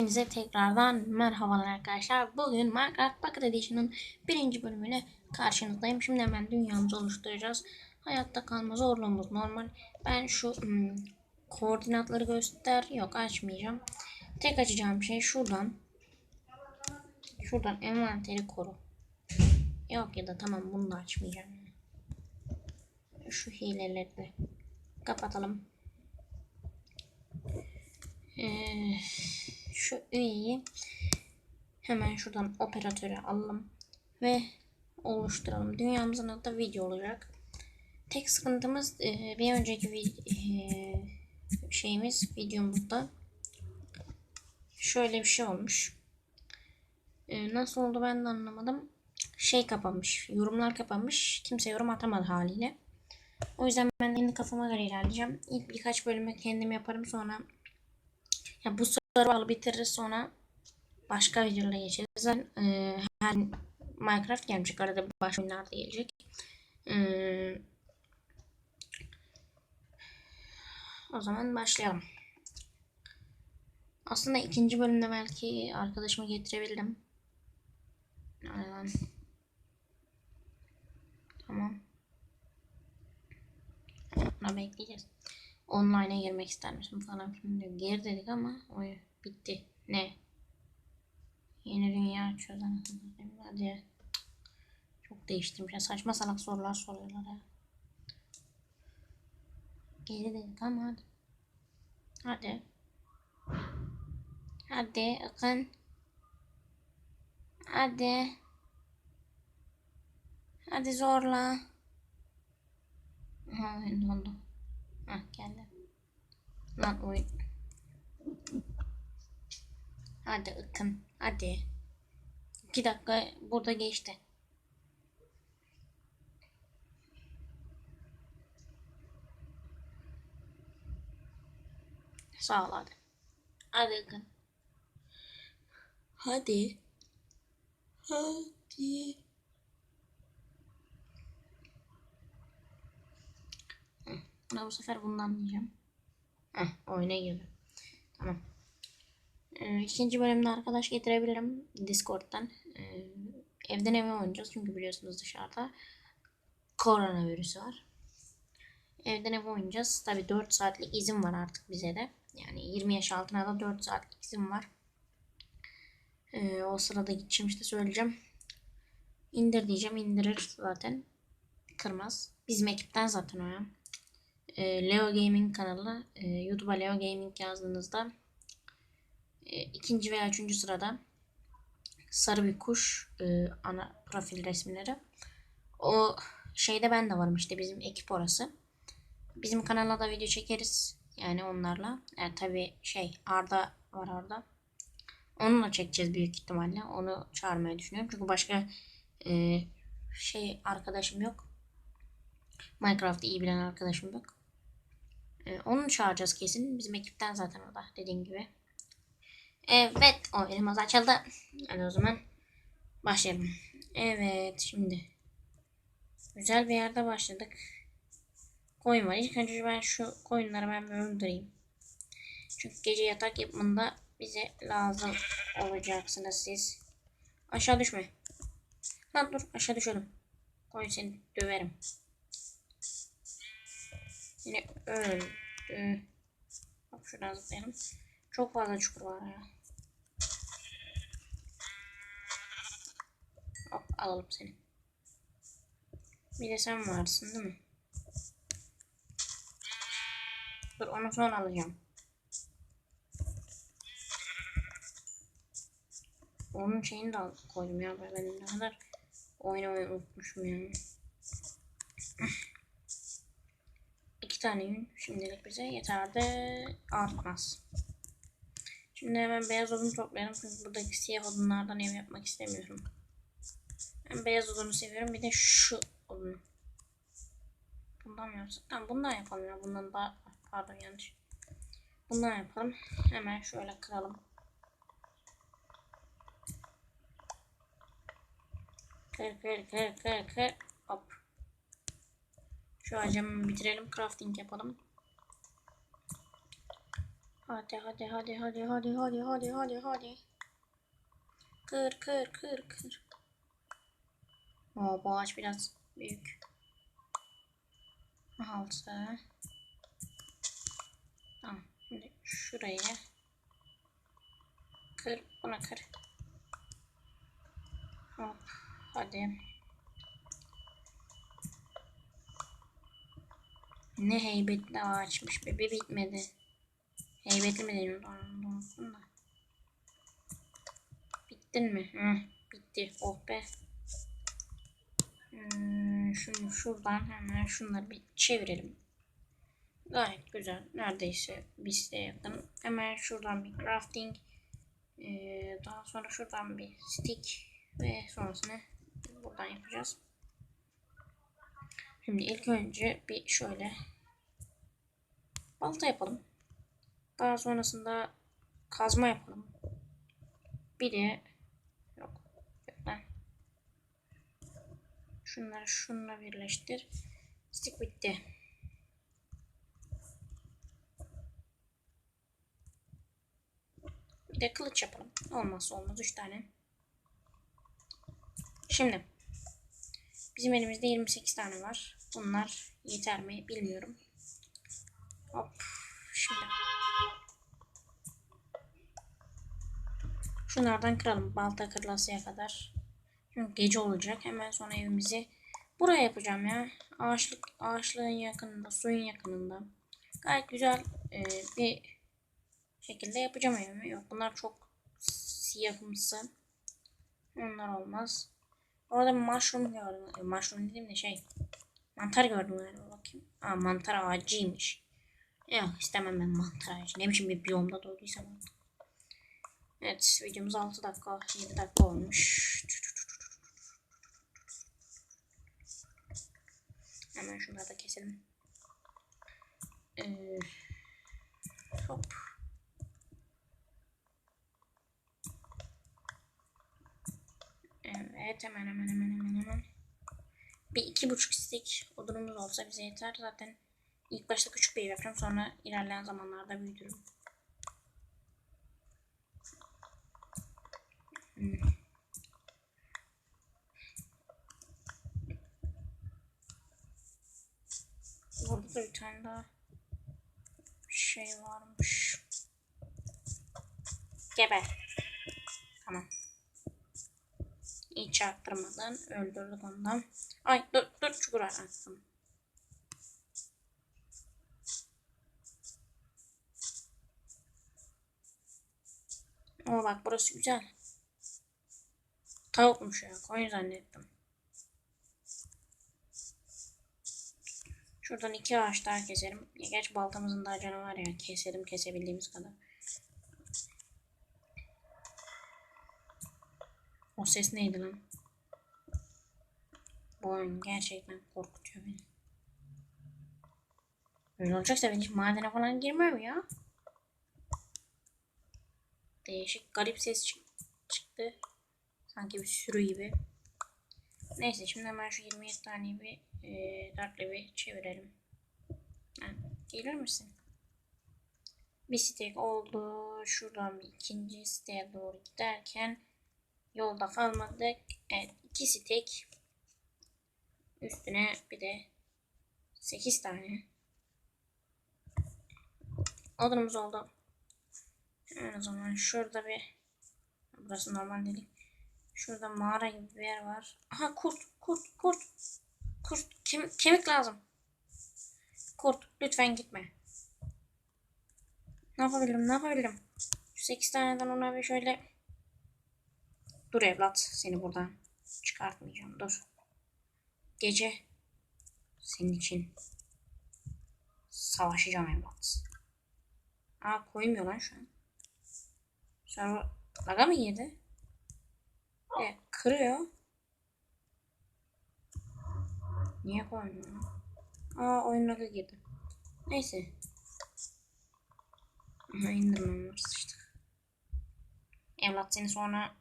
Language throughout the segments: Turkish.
Hepinize tekrardan merhabalar arkadaşlar. Bugün Minecraft Pocket Edition'ın birinci bölümüyle karşınızdayım. Şimdi hemen dünyamızı oluşturacağız. Hayatta kalma zorluğumuz normal. Ben şu hmm, koordinatları göster. Yok açmayacağım. Tek açacağım şey şuradan. Şuradan envanteri koru. Yok ya da tamam bunu da açmayacağım. Şu hileleri de kapatalım. Ee, şu üyeyi hemen şuradan operatöre alalım ve oluşturalım. Dünyamızın adı video olacak. Tek sıkıntımız e, bir önceki vi- e, şeyimiz videomuzda şöyle bir şey olmuş. E, nasıl oldu ben de anlamadım. Şey kapanmış. Yorumlar kapanmış. Kimse yorum atamadı haliyle. O yüzden ben kendi kafama göre ilerleyeceğim. İlk birkaç bölümü kendim yaparım sonra ya bu server'ı bitiririz sonra başka videolara geçeriz. Zaten e, her Minecraft gelmiş arada başka oyunlar da gelecek. E, o zaman başlayalım. Aslında ikinci bölümde belki arkadaşımı getirebildim. Aynen. Tamam. Buna bekleyeceğiz. Online'a girmek ister misin falan filan diyor. Gir dedik ama o bitti. Ne? Yeni dünya satayım. Hadi. Çok değiştirmiş. Ya saçma salak sorular soruyorlar ya. Geri dedik ama hadi. Hadi. Hadi Akın. Hadi. Hadi zorla. Ha, dondu. Hah geldi. Lan oyun. Hadi ıkın. Hadi. İki dakika burada geçti. Sağ ol hadi. Hadi ıkın. Hadi. Hadi. Buna bu sefer bundan diyeceğim. Heh, oyuna girdi. Tamam. Ee, ikinci bölümde arkadaş getirebilirim Discord'dan. Ee, evden eve oynayacağız çünkü biliyorsunuz dışarıda koronavirüsü var. Evden eve oynayacağız. Tabi 4 saatlik izin var artık bize de. Yani 20 yaş altına da 4 saatlik izin var. Ee, o sırada gideceğim işte söyleyeceğim. İndir diyeceğim indirir zaten. Kırmaz. Bizim ekipten zaten o ya. Ee, Leo Gaming kanalı. Ee, YouTube'a Leo Gaming yazdığınızda e, ikinci veya üçüncü sırada sarı bir kuş e, ana profil resimleri. O şeyde ben de varım işte bizim ekip orası. Bizim kanala da video çekeriz. Yani onlarla. Yani tabi şey Arda var orada. Onunla çekeceğiz büyük ihtimalle. Onu çağırmayı düşünüyorum. Çünkü başka e, şey arkadaşım yok. Minecraft'ı iyi bilen arkadaşım yok. Ee, onu çağıracağız kesin. Bizim ekipten zaten o da dediğim gibi. Evet oyunumuz açıldı. Hadi o zaman başlayalım. Evet şimdi. Güzel bir yerde başladık. Koyun var. İlk önce ben şu koyunları ben bir öldüreyim. Çünkü gece yatak yapımında bize lazım olacaksınız siz. Aşağı düşme. Lan dur aşağı düşelim. Koyun seni döverim. Yine öldü. Bak şuradan zıplayalım. Çok fazla çukur var ya. Hop alalım seni. Bir de sen varsın değil mi? Dur onu sonra alacağım. Onun şeyini de koydum ya. Ben ne kadar oynamayı unutmuşum yani. İki tane yün şimdilik bize yeter de artmaz. Şimdi hemen beyaz odun toplayalım çünkü buradaki siyah odunlardan ev yapmak istemiyorum. Ben beyaz odunu seviyorum bir de şu odunu. Bundan mı yapsak? Tamam bundan yapalım ya. Bundan daha pardon yanlış. Bundan yapalım. Hemen şöyle kıralım. Kır kır kır kır kır. Hop. Şu acımı bitirelim. Crafting yapalım. Hadi hadi hadi hadi hadi hadi hadi hadi hadi. Kır kır kır kır. Oo, bu biraz büyük. Altı. Tamam. Şimdi şurayı kır. Buna kır. Hop. Hadi. Ne heybetli ağaçmış be. Bir bitmedi. Heybetli mi da. Bittin mi? Hı, bitti. Oh be. Hmm, şunu şuradan hemen şunları bir çevirelim. Gayet güzel. Neredeyse biz yakın. Hemen şuradan bir crafting. Ee, daha sonra şuradan bir stick ve sonrasını buradan yapacağız. Şimdi ilk önce bir şöyle balta yapalım. Daha sonrasında kazma yapalım. Bir de yok. Şunları şununla birleştir. Stick bitti. Bir de kılıç yapalım. Olmazsa olmaz 3 tane. Şimdi bizim elimizde 28 tane var. Bunlar yeter mi bilmiyorum. Hop. Şimdi Şunlardan kıralım balta kırılasıya kadar. Çünkü gece olacak. Hemen sonra evimizi buraya yapacağım ya. Ağaçlık, ağaçlığın yakınında, suyun yakınında. Gayet güzel e, bir şekilde yapacağım evimi. Yok bunlar çok siyahımsı. Onlar olmaz. Orada mushroom gördüm. E, mushroom dediğim de şey. Mantar gördüm galiba bakayım. Aa mantar ağacıymış. Yok istemem ben mantar ağacı. Ne biçim bir biyomda doğduysam. Evet videomuz 6 dakika 7 dakika olmuş. Hemen şunları da keselim. Ee, hop. Evet hemen hemen hemen hemen hemen. Bir iki buçuk stick odunumuz olsa bize yeter. Zaten ilk başta küçük bir ev yapacağım. Sonra ilerleyen zamanlarda büyütürüm. Hmm. Burada da bir tane daha şey varmış. Geber. Çarptırmadan öldürdük ondan. Ay dur dur çukur attım. Ama bak burası güzel. Tavukmuş ya. Koyun zannettim. Şuradan iki ağaç daha keselim. Ya geç baltamızın daha canı var ya. Keselim kesebildiğimiz kadar. O ses neydi lan? Bu oyun gerçekten korkutuyor beni. Öyle olacaksa ben hiç madene falan girmem ya. Değişik garip ses çık çıktı. Sanki bir sürü gibi. Neyse şimdi hemen şu 27 tane bir e, dörtle bir çevirelim. Ha, gelir misin? Bir stek oldu. Şuradan bir ikinci siteye doğru giderken yolda kalmadık. Evet iki stek. Üstüne bir de 8 tane. Odunumuz oldu. Hemen o zaman şurada bir burası normal dedik. Şurada mağara gibi bir yer var. Aha kurt, kurt, kurt. Kurt, Kem kemik lazım. Kurt, lütfen gitme. Ne yapabilirim, ne yapabilirim? Şu 8 taneden ona bir şöyle... Dur evlat, seni buradan çıkartmayacağım, dur. Gece senin için savaşacağım evlat. Aa koymuyor lan şu an. Sonra laga mı yedi? E, kırıyor. Niye koymuyor? Aa oyun laga girdi. Neyse. Aha indirmem sıçtık. Evlat seni sonra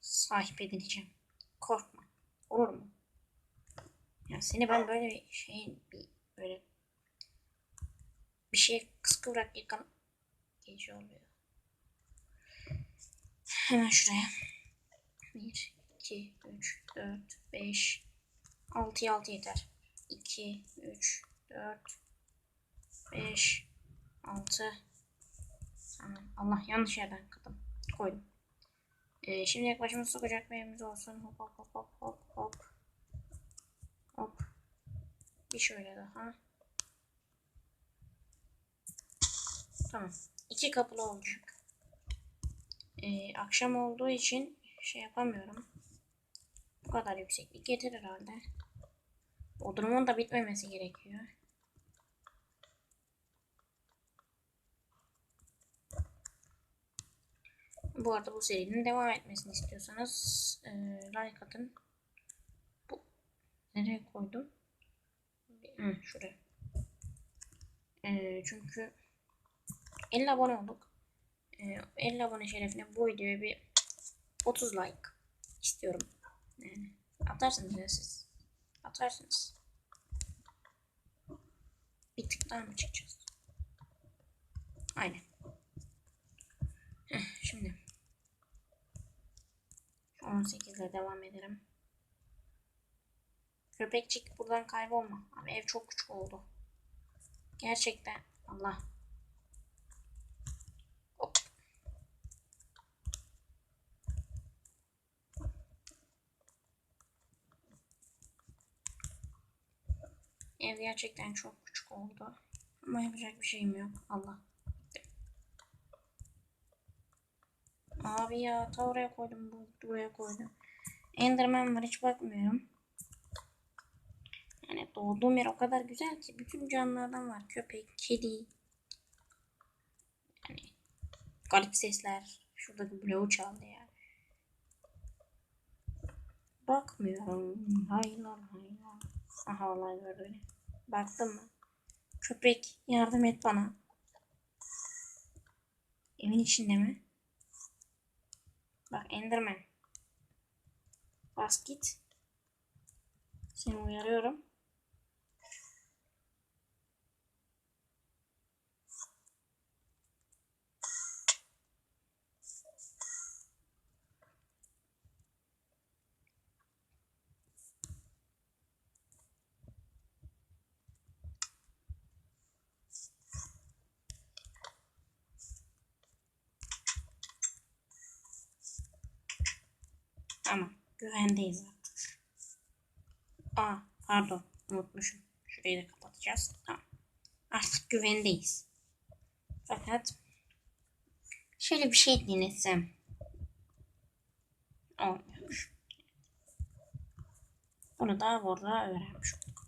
sahip edineceğim. Korkma. Olur mu? Ya seni ben böyle şey bir böyle bir şey kıskıvrak yıkan gece oluyor. Hemen şuraya. 1, 2, 3, 4, 5, 6'ya 6 yeter. 2, 3, 4, 5, 6. Tamam. Allah yanlış yerden kırdım. Koydum. Ee, şimdi başımız sokacak yerimiz olsun. Hop hop hop hop hop hop. Hop. Bir şöyle daha. Tamam. İki kapılı olacak. Ee, akşam olduğu için şey yapamıyorum. Bu kadar yükseklik yeter herhalde. Bodrumun da bitmemesi gerekiyor. Bu arada bu serinin devam etmesini istiyorsanız e, like atın. Bu nereye koydum? Hı, şuraya. E, çünkü 50 abone olduk. E, 50 abone şerefine bu videoya bir 30 like istiyorum. Yani atarsınız ya siz. Atarsınız. Bir tık daha mı çıkacağız? Aynen. Heh, şimdi 18 ile devam ederim. Köpekçik buradan kaybolma. Abi ev çok küçük oldu. Gerçekten Allah. Hop. Ev gerçekten çok küçük oldu. Ama yapacak bir şeyim yok. Allah. Abi ya ta oraya koydum bu buraya koydum. Enderman var hiç bakmıyorum. Yani doğduğum yer o kadar güzel ki bütün canlılardan var. Köpek, kedi. Yani garip sesler. Şuradaki bloğu çaldı ya. Bakmıyorum. Haylar haylar. Aha olay gördü beni. Baktın mı? Köpek yardım et bana. Evin içinde mi? Bak Enderman. Bas git. Seni uyarıyorum. Tamam. Güvendeyiz artık. Aa pardon. Unutmuşum. Şurayı da kapatacağız. Tamam. Artık güvendeyiz. Fakat şöyle bir şey denesem. Olmuyormuş. Bunu da burada öğrenmiş olduk.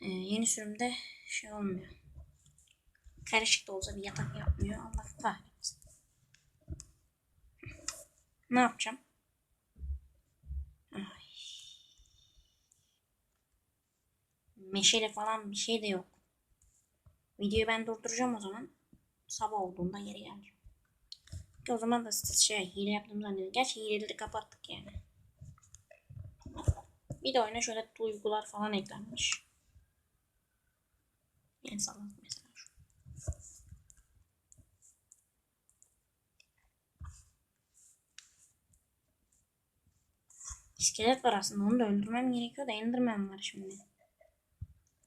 Ee, yeni sürümde şey olmuyor. Karışık da olsa bir yatak yapmıyor. Allah kahretsin. Ne yapacağım? Ay. Meşale falan bir şey de yok. Videoyu ben durduracağım o zaman. Sabah olduğunda geri geleceğim. Ki o zaman da şey hile yaptığımı zannediyorum. Gerçi hileleri kapattık yani. Bir de oyuna şöyle duygular falan eklenmiş. En salak mesela şu. İskelet var aslında onu da öldürmem gerekiyor da Enderman var şimdi.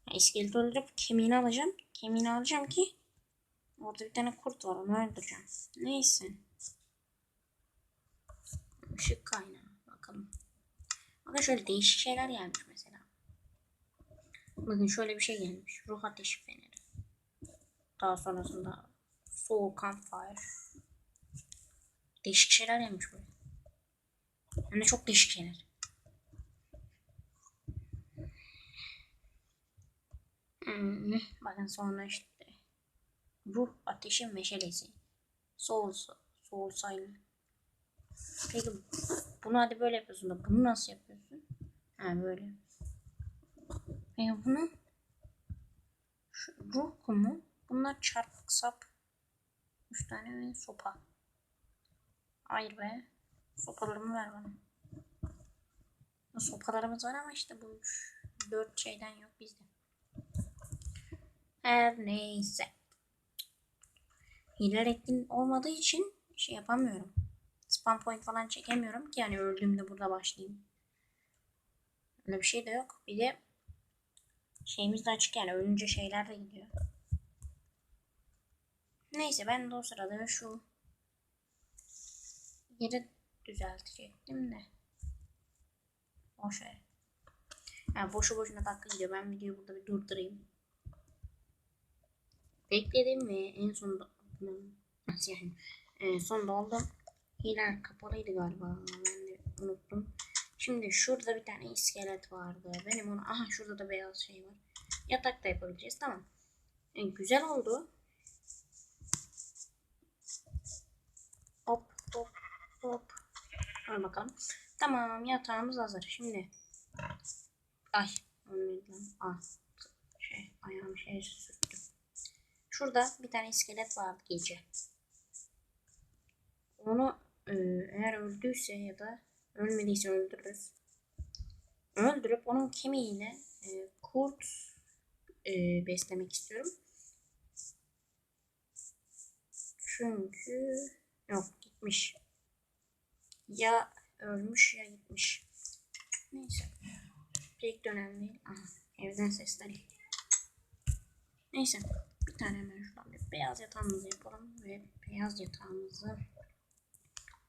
Ya, iskeleti öldürüp kemiğini alacağım. Kemiğini alacağım ki orada bir tane kurt var onu öldüreceğim. Neyse. Işık kaynağı bakalım. Bakın şöyle değişik şeyler gelmiş mesela. Bakın şöyle bir şey gelmiş. Ruh ateşi feneri. Daha sonrasında Soul Campfire. Değişik şeyler gelmiş böyle. De çok değişik şeyler. Hmm, bakın sonra işte ruh ateşi meşalesi. Soul sayılı. Peki bunu hadi böyle yapıyorsun da bunu nasıl yapıyorsun? Ha böyle. Peki bunu şu ruh kumu bunlar çarpık sap. Üç tane ve sopa. Hayır be. Sopalarımı ver bana. Sopalarımız var ama işte bu üç, dört şeyden yok bizde. Her neyse. hilal etkin olmadığı için şey yapamıyorum. Spam point falan çekemiyorum ki yani öldüğümde burada başlayayım. Öyle bir şey de yok. Bir de şeyimiz de açık yani ölünce şeyler de gidiyor. Neyse ben de o sırada şu yeri düzeltecektim de. Boş ver. Yani boşu boşuna dakika gidiyor. Ben videoyu burada bir durdurayım. Bekledim ve en sonunda nasıl yani e, sonunda oldu. Hiler kapalıydı galiba. Ben de unuttum. Şimdi şurada bir tane iskelet vardı. Benim onu aha şurada da beyaz şey var. Yatak da yapabileceğiz. Tamam. E, güzel oldu. Hop hop hop. Hadi bakalım. Tamam yatağımız hazır. Şimdi ay. Ah şey ayağım şey sürttü. Şurada bir tane iskelet vardı gece. Onu e, eğer öldüyse ya da ölmediyse öldürürüz. Öldürüp onun kemiğine e, kurt e, beslemek istiyorum. Çünkü yok gitmiş. Ya ölmüş ya gitmiş. Neyse. Pek önemli değil. Aha, evden sesler. Neyse. Tane hemen bir beyaz yatağımızı yapalım ve beyaz yatağımızı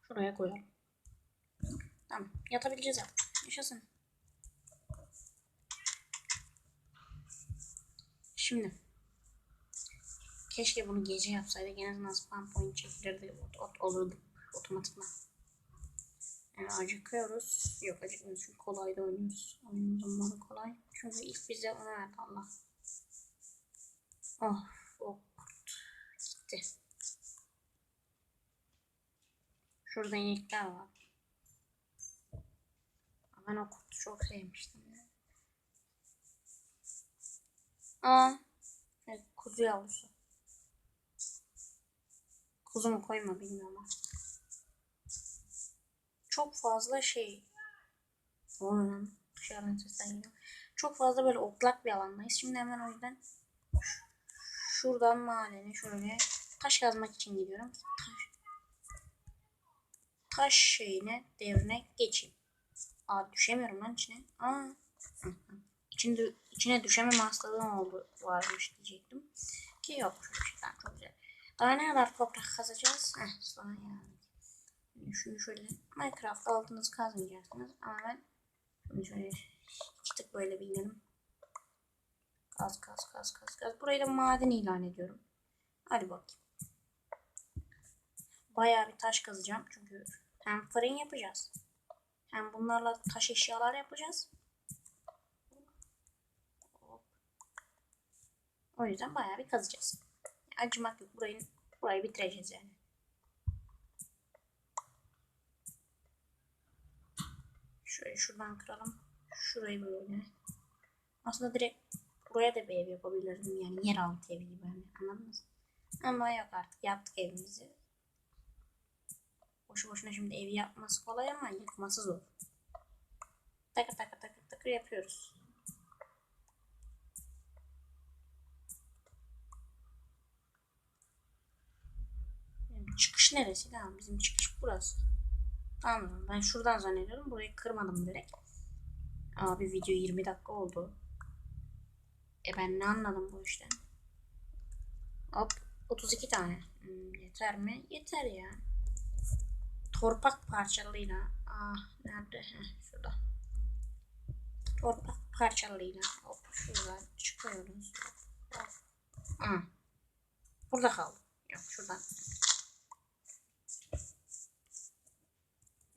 şuraya koyalım. Tamam. Yatabileceğiz artık. Yaşasın. Şimdi. Keşke bunu gece yapsaydık. En azından spam point çekilirdi. Ot, ot olurdu. Otomatikman. Yani acıkıyoruz. Yok acıkmıyoruz çünkü kolay da oynuyoruz. Oyunumuzun modu kolay. Çünkü ilk bize onu verdi Allah. Oh, o kurt gitti. Şurada inekler var. Ben o kurtu çok sevmiştim. Aa, evet, kuzu yavrusu. Kuzu mu koyma bilmiyorum. Çok fazla şey. Onun dışarıdan sesler geliyor. Çok fazla böyle otlak bir alandayız. Şimdi hemen o yüzden şuradan madene şöyle taş kazmak için gidiyorum. Taş, şeyine devrine geçeyim. Aa düşemiyorum lan içine. Aa. İçinde, içine düşemem hastalığım oldu varmış diyecektim. Ki yok. Şeyden çok güzel. Daha ne kadar toprak kazacağız? Heh, sonra yani. Şunu şöyle Minecraft altınızı kazmayacaksınız ama ben şunu şöyle iki tık böyle bir. Kaz kaz kaz kaz kaz. Burayı da maden ilan ediyorum. Hadi bakayım. Bayağı bir taş kazacağım çünkü hem fırın yapacağız. Hem bunlarla taş eşyalar yapacağız. O yüzden bayağı bir kazacağız. Acımak yok. Burayı, burayı bitireceğiz yani. Şöyle şuradan kıralım. Şurayı böyle. Aslında direkt buraya da bir ev yapabilirdim. Yani yeraltı evi gibi. Yani. Anladınız Ama yok artık. Yaptık evimizi. Boşu boşuna şimdi evi yapması kolay ama yıkması zor. Takır takır takır takır yapıyoruz. çıkış neresi? Tamam bizim çıkış burası. Tamam ben şuradan zannediyorum. Burayı kırmadım direkt. Abi video 20 dakika oldu. E ben ne anladım bu işten? Hop 32 tane. Hmm, yeter mi? Yeter ya. Torpak parçalıyla. Ah nerede? Heh, şurada. Torpak parçalıyla. Hop şuradan çıkıyoruz. Hop. Ah. Burada kaldı. Yok şuradan.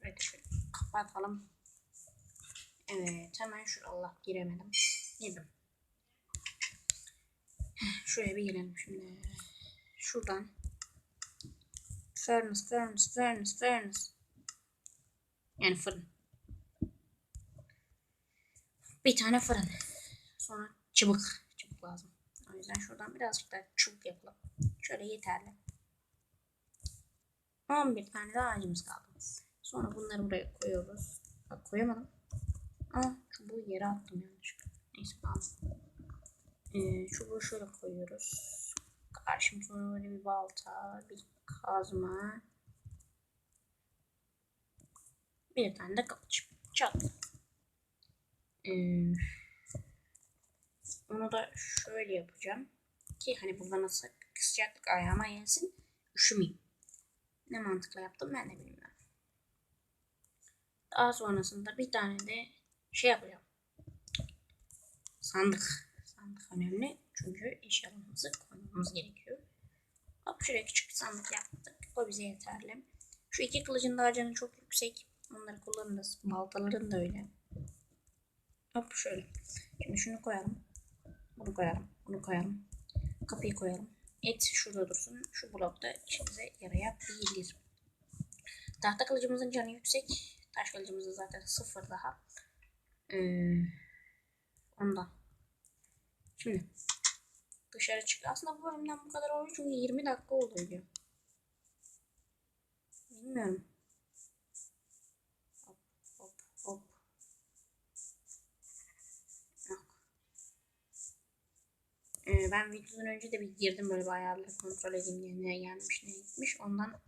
Evet şöyle kapatalım. Evet hemen şu Allah giremedim. Girdim. Şuraya bir girelim şimdi. Şuradan. Furnace, furnace, furnace, furnace. Yani fırın. Bir tane fırın. Sonra çubuk. Çubuk lazım. O yüzden şuradan birazcık daha çubuk yapalım. Şöyle yeterli. 11 tane daha ağacımız kaldı. Sonra bunları buraya koyuyoruz. Bak koyamadım. Aa çubuğu yere attım yanlışlıkla. Neyse aldım. Ee, çubuğu şöyle koyuyoruz. Karşım sonra böyle bir balta, bir kazma. Bir tane de kılıç. Çat. Ee, onu da şöyle yapacağım. Ki hani burada nasıl sıcaklık ayağıma gelsin. Üşümeyeyim. Ne mantıkla yaptım ben de bilmiyorum. Daha sonrasında bir tane de şey yapacağım. Sandık. Sandık önemli. Çünkü eşyalarımızı koymamız gerekiyor. Hop şuraya küçük bir sandık yaptık. O bize yeterli. Şu iki kılıcın da canı çok yüksek. Onları kullanırız. Baltaların da öyle. Hop şöyle. Şimdi şunu koyalım. Bunu koyalım. Bunu koyalım. Kapıyı koyalım. Et şurada dursun. Şu blokta işimize yarayabilir. Tahta kılıcımızın canı yüksek. Taş kılıcımızın zaten sıfır daha. Ee, ondan. Şimdi dışarı çık. Aslında bu bölümden bu kadar oldu çünkü 20 dakika oldu video. Bilmiyorum. Hop hop hop. Yok. Ee, ben videodan önce de bir girdim böyle ayarları kontrol edeyim diye ne gelmiş ne gitmiş. Ondan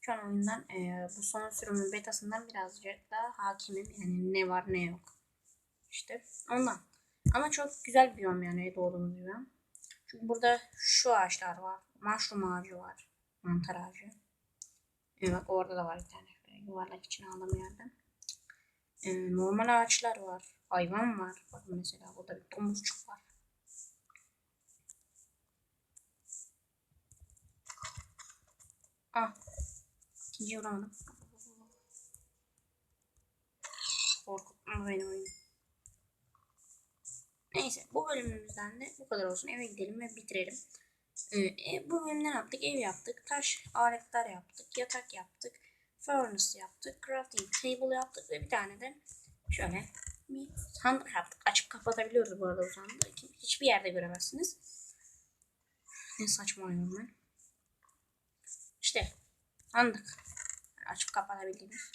şu an oyundan e, bu son sürümün betasından birazcık daha hakimim. Yani ne var ne yok. İşte ondan. Ama çok güzel bir biyom yani doğduğumuz biyom. Çünkü burada şu ağaçlar var. Mushroom ağacı var. Mantar ağacı. Evet bak orada da var bir tane. Yuvarlak içine aldım yerden. Ee, normal ağaçlar var. Hayvan var. Bakın mesela burada bir domuzcuk var. Ah. İkinci vuramadım. Korkutma beni oyun. Neyse bu bölümümüzden de bu kadar olsun. Eve gidelim ve bitirelim. Ee, e, bu bölümde ne yaptık? Ev yaptık. Taş aletler yaptık. Yatak yaptık. Furnace yaptık. Crafting table yaptık. Ve bir tane de şöyle bir sandık yaptık. Açıp kapatabiliyoruz bu arada bu sandığı. Hiçbir yerde göremezsiniz. Ne saçmalıyorum ben. İşte sandık. Açıp kapatabildiğimiz.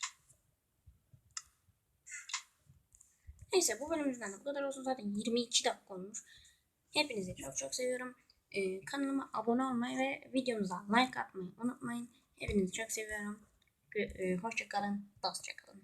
Neyse bu bölümümüzden de bu kadar olsun. Zaten 22 dakika olmuş. Hepinizi çok çok seviyorum. Ee, kanalıma abone olmayı ve videomuza like atmayı unutmayın. Hepinizi çok seviyorum. Ee, hoşça kalın, dostça kalın.